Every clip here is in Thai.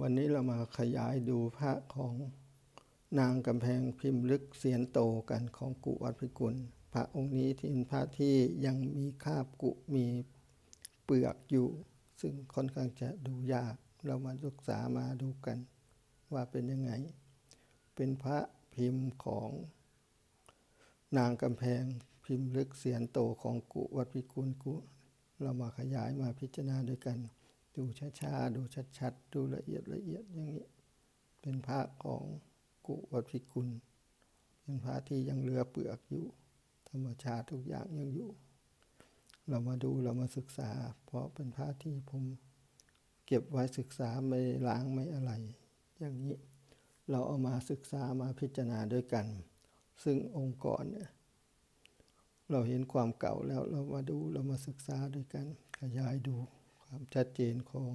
วันนี้เรามาขยายดูพระของนางกำแพงพิมพ์ลึกเสียนโตกันของกุวัดพิกุล พระองค์นี้ที่เป็นพระที่ยังมีคาบกุมีเปลือกอยู่ ซึ่งค่อนข้างจะดูยากเรามาศึกษามาดูกันว่าเป็นยังไง เป็นพระพิมพ์ของนางกำแพงพิมพ์ลึกเสียนโตของกุวัดพิกุลกุ เรามาขยายมาพิจารณาด้วยกัน ดูช้าๆดูชัดๆดูละเอียดละเอียดอย่างนี้ เป็นพระของกุวัดพิกุล เป็นพระที่ยังเหลือเปลือกอยู่ ธรรมชาติทุกอย่างยังอยู่ เรามาดูเรามาศึกษา เพราะเป็นพระที่ผมเก็บไว้ศึกษาไม่ล้างไม่อะไร อย่างนี้เราเอามาศึกษามาพิจารณาด้วยกัน ซึ่งองค์ก่อนเนี่ยเราเห็นความเก่าแล้วเรามาดูเรามาศึกษาด้วยกันขยายดู ความชัดเจนของ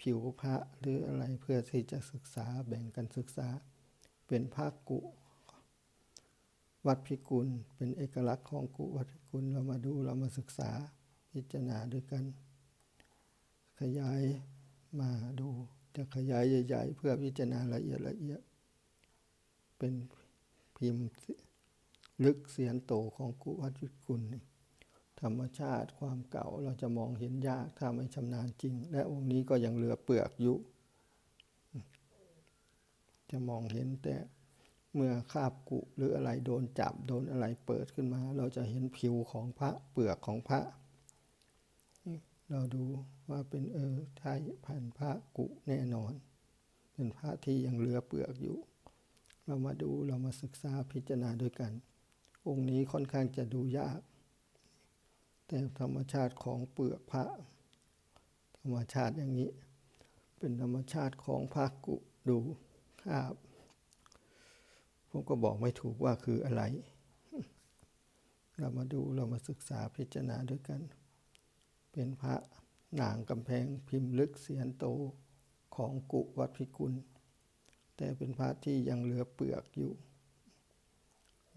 ผิวพระหรืออะไรเพื่อที่จะศึกษาแบ่งกันศึกษา เป็นภาคกุ วัดพิกุลเป็นเอกลักษณ์ของกุวัดพิกุลเรามาดูเรามาศึกษาพิจารณาด้วยกัน ขยายมาดูจะขยายใหญ่ ๆ เพื่อพิจารณาละเอียดละเอียด เป็นพิมพ์ลึกเสียนโตของกุวัดพิกุล ธรรมชาติความเก่าเราจะมองเห็นยากถ้าไม่ชำนาญจริง และองค์นี้ก็ยังเหลือเปลือกอยู่ จะมองเห็นแต่เมื่อคาบกุหรืออะไรโดนจับโดนอะไรเปิดขึ้นมา เราจะเห็นผิวของพระเปลือกของพระ เราดูว่าเป็นเออไทยพันพระกุแน่นอน เป็นพระที่ยังเหลือเปลือกอยู่ เรามาดูเรามาศึกษาพิจารณาด้วยกัน องค์นี้ค่อนข้างจะดูยาก แต่ธรรมชาติของเปลือกพระธรรมชาติอย่างนี้ เป็นธรรมชาติของพระกุดูครับผมก็บอกไม่ถูกว่าคืออะไร เรามาดูเรามาศึกษาพิจารณาด้วยกัน เป็นพระหนางกำแพงพิมพ์ลึกเสียนโตของกุวัดพิกุล แต่เป็นพระที่ยังเหลือเปลือกอยู่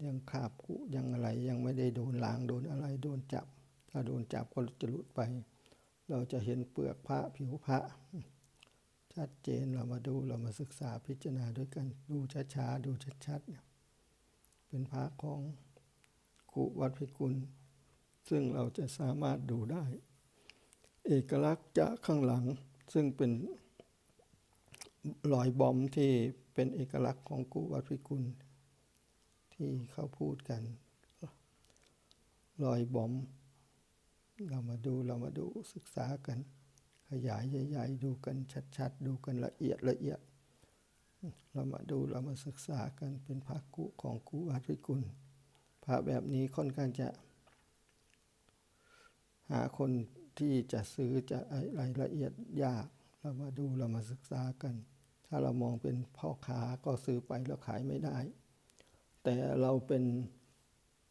ยังขาบกุยังอะไรยังไม่ได้โดนล้างโดนอะไรโดนจับ ถ้าโดนจับก็จะหลุดไป เราจะเห็นเปลือกพระผิวพระ ชัดเจนเรามาดูเรามาศึกษาพิจารณาด้วยกัน ดูช้าๆดูชัดๆเนี่ยเป็นพระของกุวัดพิกุล ซึ่งเราจะสามารถดูได้ เอกลักษณ์จากข้างหลัง ซึ่งเป็นรอยบอมที่เป็นเอกลักษณ์ของกุวัดพิกุล ที่เขาพูดกันรอยบอม เรามาดูเรามาดูศึกษากัน ขยายใหญ่ๆดูกันชัดๆ ดูกันละเอียดละเอียด เรามาดูเรามาศึกษากันเป็นพระกุของกุวัดพิกุลพระแบบนี้ค่อนข้างจะหาคนที่จะซื้อจะอะไรละเอียดยาก เรามาดูเรามาศึกษากัน ถ้าเรามองเป็นพ่อค้าก็ซื้อไปแล้วขายไม่ได้ แต่เราเป็น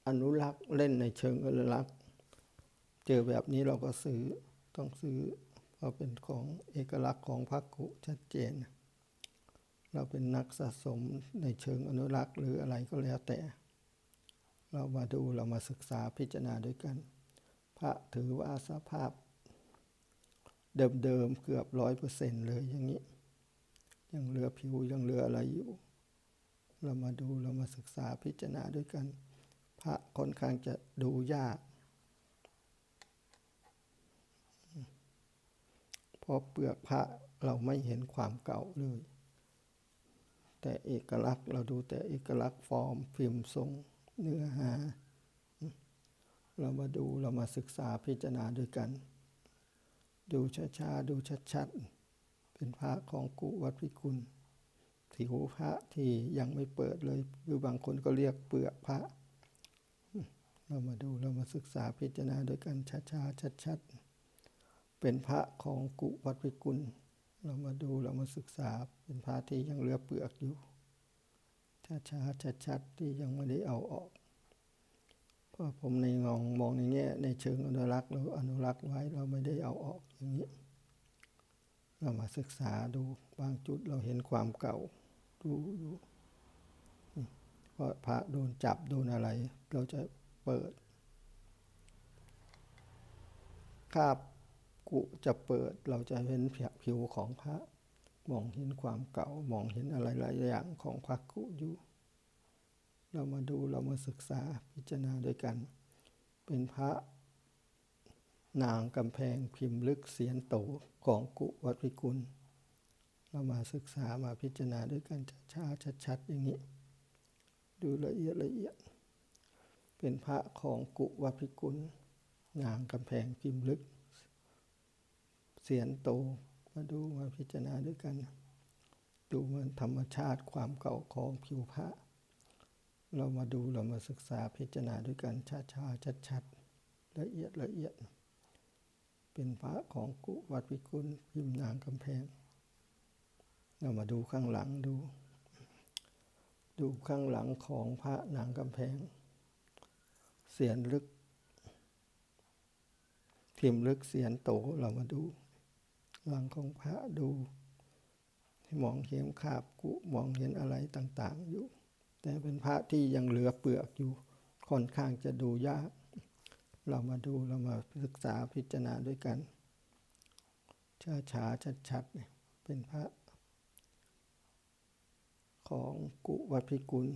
อนุรักษ์เล่นในเชิงอนุรักษ์ เจอแบบนี้เราก็ซื้อต้องซื้อเพราะเป็นของเอกลักษณ์ของพระกุชัดเจน เราเป็นนักสะสมในเชิงอนุรักษ์หรืออะไรก็แล้วแต่ เรามาดูเรามาศึกษาพิจารณาด้วยกัน พระถือว่าสภาพ เดิมๆเกือบร้อยเปอร์เซ็นต์เลยอย่างนี้ ยังเหลือผิวยังเหลืออะไรอยู่ เรามาดูเรามาศึกษาพิจารณาด้วยกัน พระค่อนข้างจะดูยาก เพราะเปลือกพระเราไม่เห็นความเก่าเลย แต่เอกลักษณ์เราดูแต่เอกลักษณ์ฟอร์มพิมพ์ทรงเนื้อหา เรามาดูเรามาศึกษาพิจารณาด้วยกัน ดูช้าๆดูชัดๆเป็นพระของกุวัดพิกุลผิวพระที่ยังไม่เปิดเลยหรือบางคนก็เรียกเปลือกพระเรามาดูเรามาศึกษาพิจารณาด้วยกันช้าๆชัดๆ เป็นพระของกุวัดพิกุล เรามาดูเรามาศึกษาเป็นพระที่ยังเหลือเปลือกอยู่ช้าๆชัดๆที่ยังไม่ได้เอาออก เพราะผมในมองมองในแง่ในเชิงอนุรักษ์เราอนุรักษ์ไว้เราไม่ได้เอาออกอย่างนี้ เรามาศึกษาดูบางจุดเราเห็นความเก่าดูอยู่เพราะพระโดนจับโดนอะไร เราจะเปิดคาบ กุจะเปิดเราจะเห็นผิวของพระ มองเห็นความเก่ามองเห็นอะไรหลายอย่างของพระกุอยู่ เรามาดูเรามาศึกษาพิจารณาด้วยกัน เป็นพระนางกำแพงพิมพ์ลึกเสียนโตของกุวัดพิกุล เรามาศึกษามาพิจารณาด้วยกันช้าๆชัดๆอย่างนี้ ดูละเอียดละเอียด เป็นพระของกุวัดพิกุล นางกำแพงพิมพ์ลึก เสียนโตมาดูมาพิจารณาด้วยกัน ดูมือนธรรมชาติความเก่าของผิวพระ เรามาดูเรามาศึกษาพิจารณาด้วยกันช้าๆชัดๆละเอียดละเอียด เป็นพระของกุวัดพิกุลพิมนางกำแพง เรามาดูข้างหลังดู ดูข้างหลังของพระนางกำแพง เสียนลึกพิมลึกเสียนโตเรามาดู หลังของพระดูมองเห็นคาบกุมองเห็นอะไรต่าง ๆ อยู่ แต่เป็นพระที่ยังเหลือเปลือกอยู่ค่อนข้างจะดูยาก เรามาดูเรามาศึกษาพิจารณาด้วยกันช้าช้าชัดชัดๆเนี่ยเป็นพระ ของกุวัดพิกุล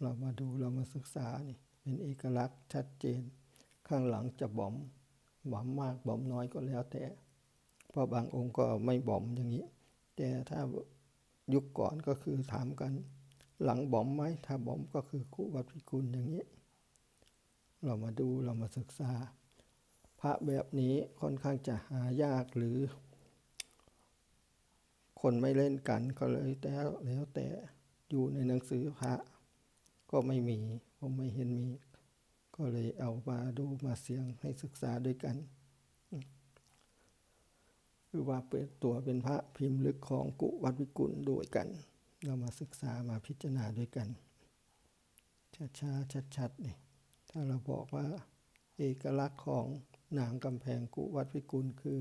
เรามาดูเรามาศึกษานี่เป็นเอกลักษณ์ชัดเจน ข้างหลังจะบ่อมบ่อมมากบ่อมน้อยก็แล้วแต่ เพราะบางองค์ก็ไม่บ่อมอย่างนี้ แต่ถ้ายุคก่อนก็คือถามกัน หลังบ่อมไหมถ้าบ่อมก็คือกุวัดพิกุลอย่างนี้ เรามาดูเรามาศึกษา พระแบบนี้ค่อนข้างจะหายากหรือ คนไม่เล่นกันก็เลยแต่แล้วแต่อยู่ในหนังสือพระ ก็ไม่มีผมไม่เห็นมี ก็เลยเอามาดูมาเสียงให้ศึกษาด้วยกัน คือว่าเปิดตัวเป็นพระพิมพ์ลึกของกุวัดวิกุลด้วยกัน เรามาศึกษามาพิจารณาด้วยกันช้าๆชัดๆนี่ถ้าเราบอกว่าเอกลักษณ์ของนางกำแพงกุวัดวิกุลคือ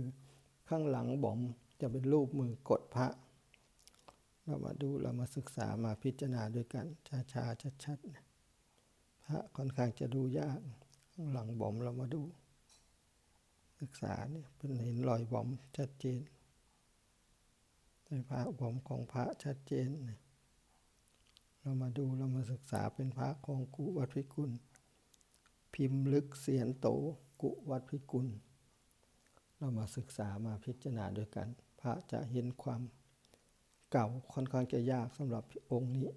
ข้างหลังบ่อมจะเป็นรูปมือกดพระ เรามาดูเรามาศึกษามาพิจารณาด้วยกันช้าๆชัดๆนะพระค่อนข้างจะดูยาก ข้างหลังบ่อมเรามาดู ศึกษาเนี่ยเป็นเห็นรอยบ่อมชัดเจนในพระบ่อมของพระชัดเจนเนี่ยเรามาดูเรามาศึกษาเป็นพระของกุวัดพิกุล พิมพ์ลึกเสียนโตกุวัดพิกุล เรามาศึกษามาพิจารณาด้วยกัน พระจะเห็นความเก่าค่อนข้างจะยากสำหรับองค์นี้